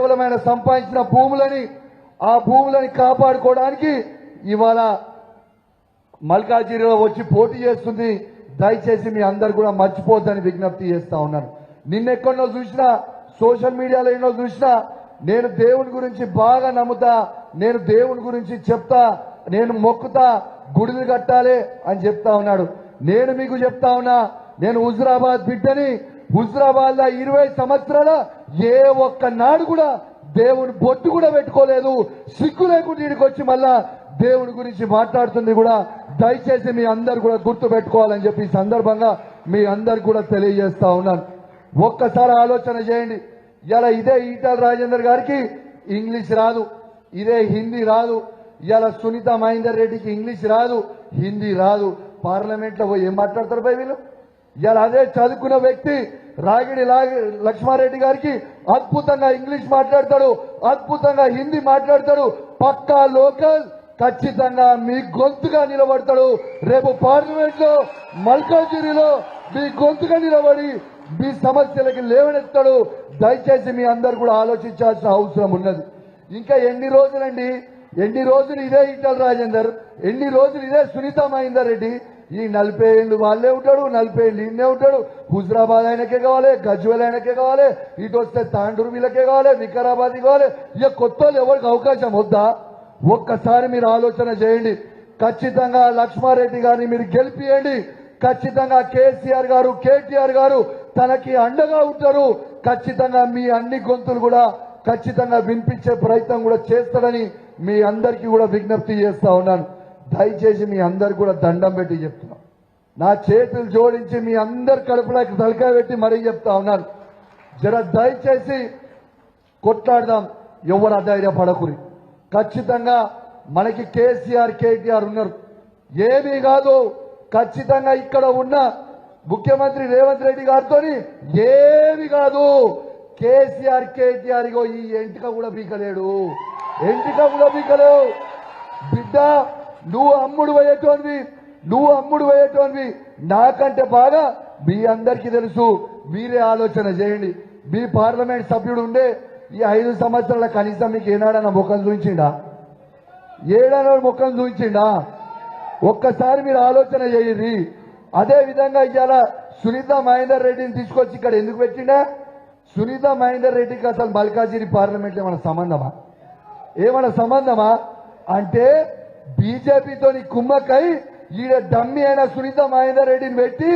కేవలం ఆయన సంపాదించిన భూములని ఆ భూములని కాపాడుకోవడానికి ఇవాళ మల్కాజిరిలో వచ్చి పోటీ చేస్తుంది. దయచేసి మీ అందరు కూడా మర్చిపోద్దని విజ్ఞప్తి చేస్తా ఉన్నాను. నిన్నెక్కడో చూసినా సోషల్ మీడియాలో ఎన్నో చూసినా నేను దేవుని గురించి బాగా నమ్ముతా నేను దేవుని గురించి చెప్తా నేను మొక్కుతా గుడిలు కట్టాలి అని చెప్తా ఉన్నాడు. నేను మీకు చెప్తా ఉన్నా నేను హుజరాబాద్ బిడ్డని హుజరాబాద్ వాళ్ళ ఇరవై సంవత్సరాల ఏ ఒక్క నాడు కూడా దేవుని బొట్టు కూడా పెట్టుకోలేదు. సిగ్గు లేకుండా ఇక్కడికి వచ్చి మళ్ళా దేవుని గురించి మాట్లాడుతుంది కూడా. దయచేసి మీ అందరు కూడా గుర్తు పెట్టుకోవాలని చెప్పి ఈ సందర్భంగా మీ అందరు కూడా తెలియజేస్తా ఉన్నాను. ఒక్కసారి ఆలోచన చేయండి. ఇలా ఇదే ఈటల రాజేందర్ గారికి ఇంగ్లీష్ రాదు. ఇదే హిందీ రాదు. ఇలా సునీత మహేందర్ రెడ్డికి ఇంగ్లీష్ రాదు. హిందీ రాదు. పార్లమెంట్లో పోయి ఏం మాట్లాడతారు పోయి వీళ్ళు ఇలా అదే చదువుకున్న వ్యక్తి రాగిడి లక్ష్మారెడ్డి గారికి అద్భుతంగా ఇంగ్లీష్ మాట్లాడతాడు అద్భుతంగా హిందీ మాట్లాడతాడు. పక్కా లోకల్ ఖచ్చితంగా మీ గొంతుగా నిలబడతాడు. రేపు పార్లమెంట్లో మల్కాజిరిలో మీ గొంతుగా నిలబడి మీ సమస్యలకి లేవనెత్తాడు. దయచేసి మీ అందరు కూడా ఆలోచించాల్సిన అవసరం ఉన్నది. ఇంకా ఎన్ని రోజులండి? ఎన్ని రోజులు ఇదే ఈటల రాజేందర్? ఎన్ని రోజులు ఇదే సునీత మహేందర్ రెడ్డి? ఈ నలభై ఏళ్ళు వాళ్ళే ఉంటాడు నలభై ఏళ్ళు ఈయనే ఉంటాడు. హుజరాబాద్ ఆయనకే కావాలి గజ్వల్ ఆయనకే కావాలి ఇటు వస్తే తాండూరు వీళ్ళకే కావాలి వికారాబాద్ కావాలి. ఇక కొత్త వాళ్ళు ఎవరికి అవకాశం వద్దా? ఒక్కసారి మీరు ఆలోచన చేయండి. ఖచ్చితంగా లక్ష్మారెడ్డి గారిని మీరు గెలిపియండి. ఖచ్చితంగా కేసీఆర్ గారు కేటీఆర్ గారు తనకి అండగా ఉంటారు. ఖచ్చితంగా మీ అన్ని గొంతులు కూడా ఖచ్చితంగా వినిపించే ప్రయత్నం కూడా చేస్తాడని మీ అందరికీ కూడా విజ్ఞప్తి చేస్తా ఉన్నాను. దయచేసి మీ అందరు కూడా దండం పెట్టి చెప్తున్నా. నా చేతులు జోడించి మీ అందరు కడుపులోకి తలకాయ పెట్టి మరీ చెప్తా ఉన్నాను. జర దయచేసి కొట్లాడదాం. ఎవరు అధైర్యపడకురి. ఖచ్చితంగా మనకి కేసీఆర్ కేటీఆర్ ఉన్నారు. ఏమీ కాదు ఖచ్చితంగా ఇక్కడ ఉన్న ముఖ్యమంత్రి రేవంత్ రెడ్డి గారితో ఏమి కాదు. కేసీఆర్ కేటీఆర్ ఇగో ఈ ఎంటిక కూడా పీకలేడు. ఎంటిక కూడా పీకలేవు. బిడ్డ నువ్వు అమ్ముడు పోయేటోనివి నువ్వు అమ్ముడు పోయేటోనివి నాకంటే బాగా మీ అందరికీ తెలుసు మీరే ఆలోచన చేయండి. మీ పార్లమెంట్ సభ్యుడు ఉండే ఈ ఐదు సంవత్సరాల కనీసం మీకు ఏనాడన్నా ముఖం చూపించిండా? ఏడైనా ముఖం చూపించిండా? ఒక్కసారి మీరు ఆలోచన చేయండి. అదే విధంగా ఇవాళ సునీత మహేందర్ రెడ్డిని తీసుకొచ్చి ఇక్కడ ఎందుకు పెట్టిండా? సునీత మహేందర్ రెడ్డికి అసలు మల్కాజిరి పార్లమెంట్ ఏమైనా సంబంధమా? ఏమైనా సంబంధమా? అంటే బీజేపీతోని కుమ్మక్కై ఈడ డమ్మి అయిన సునీత మహేందర్ రెడ్డిని పెట్టి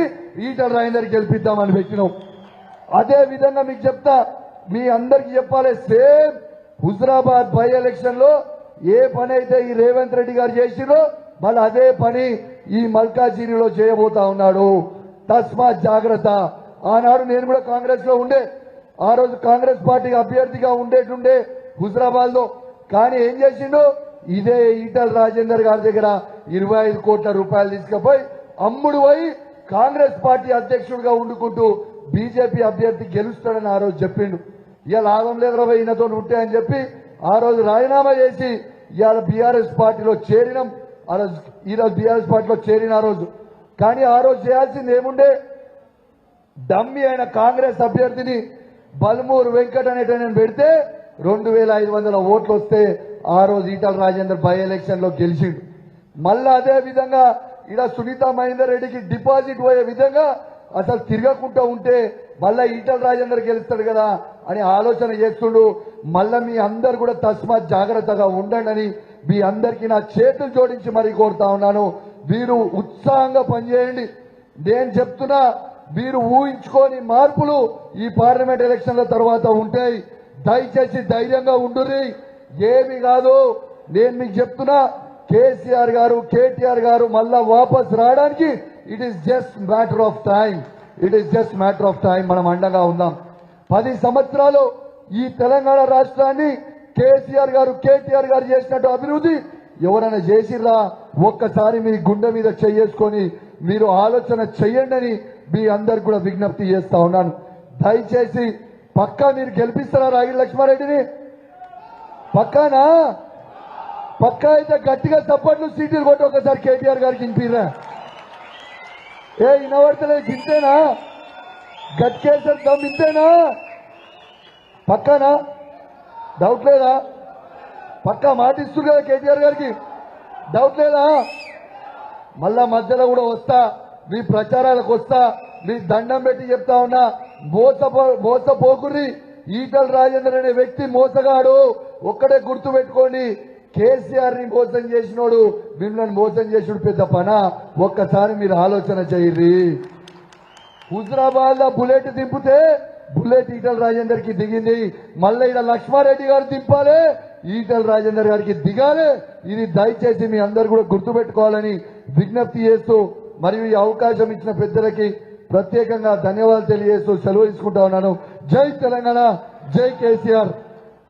ఈటల రాజేందర్ గెలిపిద్దామని పెట్టినాం. అదే విధంగా మీకు చెప్తా మీ అందరికి చెప్పాలి సేమ్ హుజరాబాద్ బై ఎలక్షన్లో ఏ పని అయితే ఈ రేవంత్ రెడ్డి గారు చేసిరో మళ్ళీ అదే పని ఈ మల్కాజిరిలో చేయబోతా ఉన్నాడు. తస్మా జాగ్రత్త. ఆనాడు నేను కూడా కాంగ్రెస్లో ఉండే. ఆ రోజు కాంగ్రెస్ పార్టీ అభ్యర్థిగా ఉండేటుండే హుజరాబాద్లో కానీ ఏం చేసిండు? ఇదే ఈటల రాజేందర్ గారి దగ్గర ఇరవై ఐదు కోట్ల రూపాయలు తీసుకుపోయి అమ్ముడు పోయి కాంగ్రెస్ పార్టీ అధ్యక్షుడిగా ఉండుకుంటూ బీజేపీ అభ్యర్థి గెలుస్తాడని ఆ రోజు చెప్పిండు. ఇవాళ లాభం లేదు రవై ఈయనతో ఉంటాయని చెప్పి ఆ రోజు రాజీనామా చేసి ఇవాళ బీఆర్ఎస్ పార్టీలో చేరినాం. ఆ రోజు ఈరోజు బీఆర్ఎస్ పార్టీలో చేరిన ఆ రోజు. కానీ ఆ రోజు చేయాల్సింది ఏముండే? డమ్మి అయిన కాంగ్రెస్ అభ్యర్థిని బల్మూరు వెంకట్ నేను పెడితే రెండు వేల ఐదు వందల ఓట్లు వస్తే ఆ రోజు ఈటల రాజేందర్ బై ఎలక్షన్లో గెలిచిండు. మళ్ళీ అదే విధంగా ఇడ సునీత మహేందర్ రెడ్డికి డిపాజిట్ పోయే విధంగా అసలు తిరగకుండా ఉంటే మళ్ళా ఈటల రాజేందర్ గెలుస్తాడు కదా అని ఆలోచన చేస్తుండు. మళ్ళా మీ అందరు కూడా తస్మాత్ జాగ్రత్తగా ఉండండి అని మీ అందరికీ నా చేతులు జోడించి మరీ కోరుతా ఉన్నాను. మీరు ఉత్సాహంగా పనిచేయండి. నేను చెప్తున్నా మీరు ఊహించుకోని మార్పులు ఈ పార్లమెంట్ ఎలక్షన్ల తర్వాత ఉంటాయి. దయచేసి ధైర్యంగా ఉండుర్రి. ఏమి కాదు. నేను మీకు చెప్తున్నా కేసీఆర్ గారు కేటీఆర్ గారు మళ్ళా వాపస్ రావడానికి it is just matter of time it is just matter of time మనం అండగా ఉందాం. పది సంవత్సరాలు ఈ తెలంగాణ రాష్ట్రాన్ని కేసీఆర్ గారు కేటీఆర్ గారు చేసినట్టు అభివృద్ధి ఎవరైనా చేసిర్రా? ఒక్కసారి మీ గుండె మీద చేసుకొని మీరు ఆలోచన చెయ్యండి అని మీ అందరికి కూడా విజ్ఞప్తి చేస్తా ఉన్నాను. దయచేసి పక్కా మీరు గెలిపిస్తారా రాగి లక్ష్మారెడ్డిని? పక్కానా? పక్కా అయితే గట్టిగా చప్పట్లు సీట్లు కొట్టి ఒకసారి కేటీఆర్ గారికి వినిపిరా. ఏ వినబడతలేదు గింతేనా గట్కేసరి దమ్ ఇంతేనా పక్కానా? డౌట్ లేదా? పక్కా మాటిస్తుంది కదా కేటీఆర్ గారికి. డౌట్ లేదా? మళ్ళా మధ్యలో కూడా వస్తా. మీ ప్రచారాలకు వస్తా. మీ దండం పెట్టి చెప్తా ఉన్నా. మోసపో మోసపోకుర్రి. ఈటల రాజేందర్ అనే వ్యక్తి మోసగాడు. ఒక్కడే గుర్తు పెట్టుకోండి కేసీఆర్ని మోసం చేసినోడు మిమ్మల్ని మోసం చేసినోడు పెద్ద పన? ఒక్కసారి మీరు ఆలోచన చేయండి. హుజరాబాద్లో బుల్లెట్ దింపితే బుల్లెట్ ఈటల రాజేందర్కి దిగింది. మళ్ళీ ఇక్కడ లక్ష్మారెడ్డి గారు దింపాలి ఈటల రాజేందర్ గారికి దిగాలి. ఇది దయచేసి మీ అందరు కూడా గుర్తుపెట్టుకోవాలని విజ్ఞప్తి చేస్తూ మరియు ఈ అవకాశం ఇచ్చిన పెద్దలకి ప్రత్యేకంగా ధన్యవాదాలు తెలియజేస్తూ సెలవు తీసుకుంటా ఉన్నాను. జై తెలంగాణ జై కేసీఆర్.